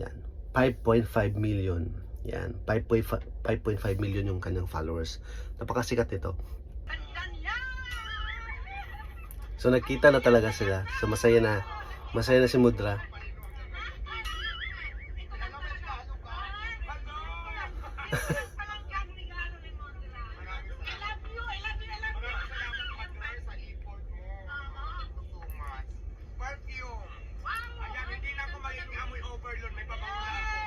Yan. 5.5 million. Yan. 5.5 5.5 million yung kanyang followers. Napakasikat nito. So nagkita na talaga sila. So masaya na. Masaya na si Mudra. Perfume. Ayan, hindi na ako magiging amoy overload. May pabango na ako.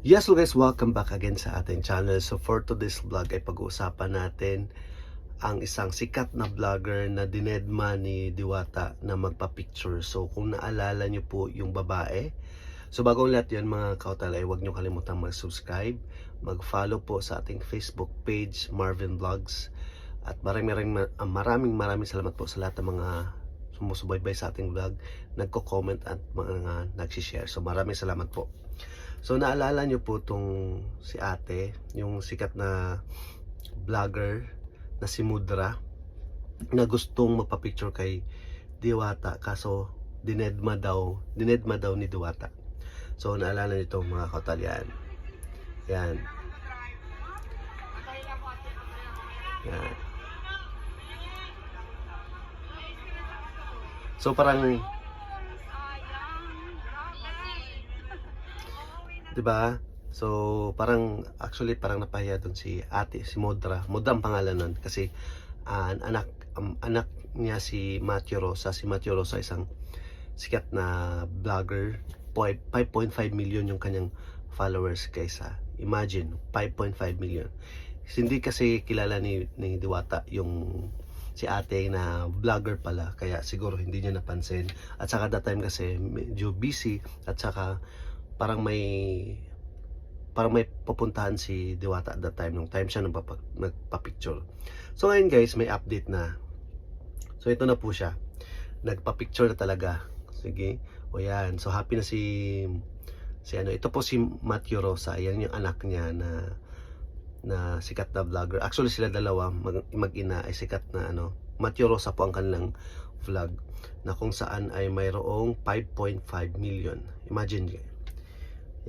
Yes, so guys, welcome back again sa ating channel. So for today's vlog ay pag-uusapan natin ang isang sikat na vlogger na dinedma ni Diwata na magpa-picture. So kung naalala nyo po yung babae, so bagong lahat yun mga kautal ay huwag nyo kalimutan mag-subscribe, mag-follow po sa ating Facebook page, Marvin Vlogs. At maraming, maraming, maraming salamat po sa lahat ng mga sumusubaybay sa ating vlog, nagko-comment at mga nagsishare. So maraming salamat po. So naalala nyo po tong si ate, yung sikat na vlogger na si Mudra na gustong magpa-picture kay Diwata kaso dinedma daw, dinedma daw ni Diwata. So naalala nyo itong mga kautalyan. Yan. Yan. So parang 'di ba? So, parang actually parang napahiya doon si Ate, si Modra. Modra ang pangalan nun kasi ang anak ang anak niya si Matthew Rosa. Si Matthew Rosa isang sikat na vlogger. Po- 5.5 million yung kanyang followers kaysa imagine 5.5 million. Hindi kasi kilala ni, ni Diwata yung si ate na vlogger pala kaya siguro hindi niya napansin at saka that time kasi medyo busy at saka parang may parang may pupuntahan si Diwata at that time nung time siya nagpa-picture. So ngayon guys, may update na. So ito na po siya. Nagpa-picture na talaga. Sige. O yan. So happy na si si ano, ito po si Matthew Rosa. Yan yung anak niya na na sikat na vlogger. Actually sila dalawa mag, mag-ina ay sikat na ano. Matthew Rosa po ang kanilang vlog na kung saan ay mayroong 5.5 million. Imagine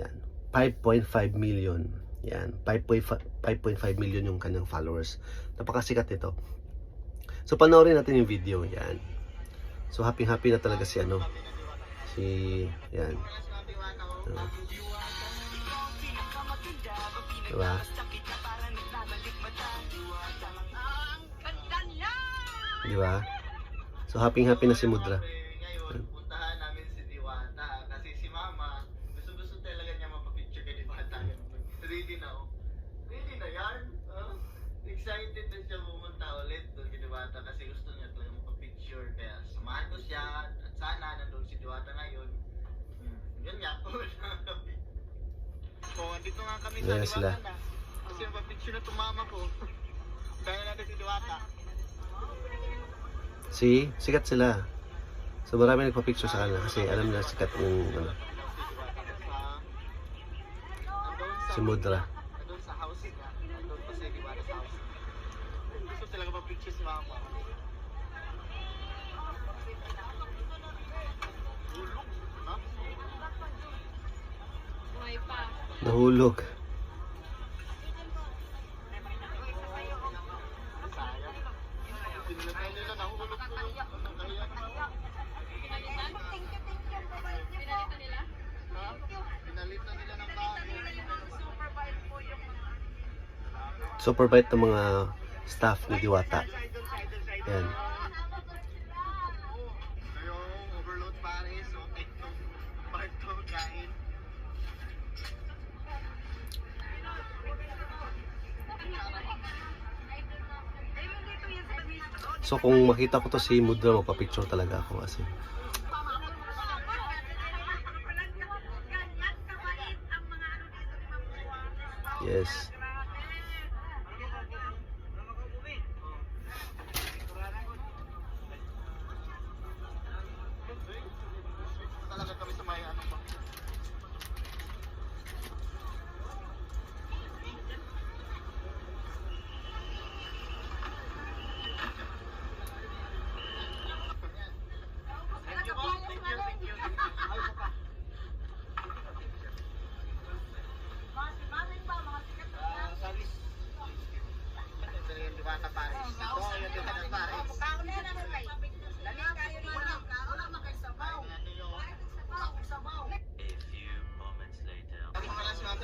yan. 5.5 million. Yan. 5.5 5.5 million yung kanyang followers. Napakasikat nito. So panoorin natin yung video. Yan. So happy happy na talaga si ano. Si yan. Diba? Diba? So happy happy na si Mudra. Ngayon, puntahan namin si Diwata. Kasi si Mama, gusto-gusto talaga niya mapapicture kay Diwata. Ready na oh. Ready na yan? Huh? Excited na siya pumunta ulit doon kay Diwata kasi gusto niya talaga mapapicture. Kaya samahan ko siya at sana nandun si Diwata ngayon. Hmm. Yan nga. oh, andito nga kami sa Ayan Diwata sila. na. Kasi mapapicture na itong mama ko. Kaya natin si Diwata. Si, sikat sila. So marami nagpa-picture sa kanila kasi alam nila sikat yung ano, si Mudra. Doon sa house niya. Doon pa sa Diwata sa house. Gusto talaga pa-picture si mama. Hulog, ha? Nahulog. Sayang. Pinilagay nila, nahulog ko. Ang kaya naman. Ha? Pinalitan nila ng bago. Super ng mga staff ni Diwata. Yan. Ngayong overload pare, so take to. Part to, kain. So kung makita ko to si Mudra, magpa-picture talaga ako kasi. Yes.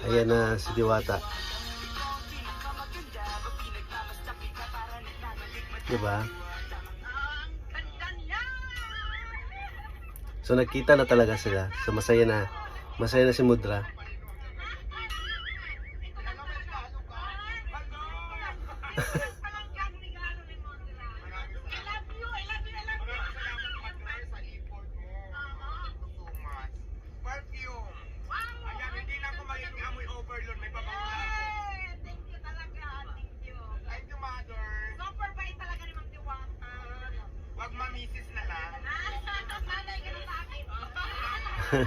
Ayan na si Diwata. Diba? So nagkita na talaga sila. So masaya na. Masaya na si Mudra. Perfume. Ayan, hindi na ako magiging amoy overload. May pabango na ako. Thank you, mother. Wag mamisis na lang. Chicken,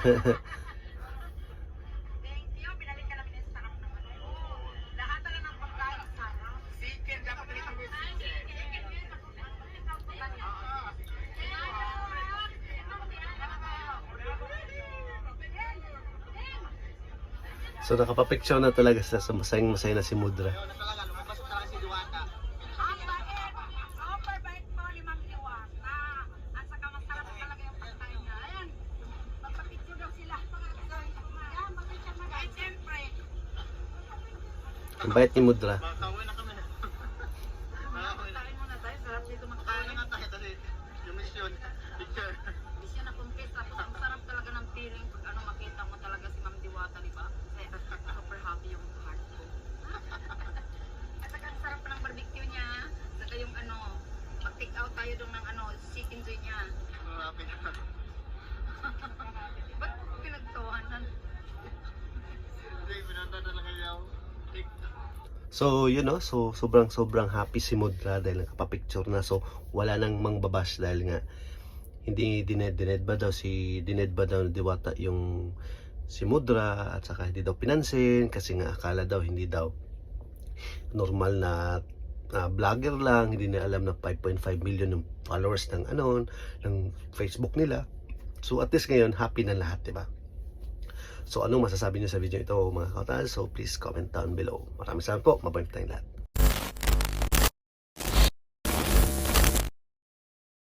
dapat ulit mo yung chicken. So nakapapicture na talaga sila. So masayang masaya na si Mudra. Ayun na talaga, lumabas na talaga si Diwata. Ang bait ni Mudra. Makakauwi na kami na. Makakauwi na. Makakauwi na nga tayo kasi yung mission, picture. Siya na confess tapos ang sarap talaga ng feeling pag ano makita mo talaga si Ma'am Diwata, di ba? Kasi super happy yung heart ko. At saka ang sarap pa ng barbecue niya. Saka yung ano, mag-take out tayo doon ng ano, chicken joy niya. So, yun know, so sobrang sobrang happy si Mudra dahil nakapapicture na. So, wala nang mangbabash dahil nga hindi dined dined ba daw si dined ba daw Diwata yung si Mudra at saka hindi daw pinansin kasi nga akala daw hindi daw normal na na vlogger lang, hindi na alam na 5.5 million yung followers ng ano ng Facebook nila. So at least ngayon happy na lahat, 'di ba? So anong masasabi niyo sa video ito mga kautal? So please comment down below. Maraming salamat po. Mabuhay tayong lahat.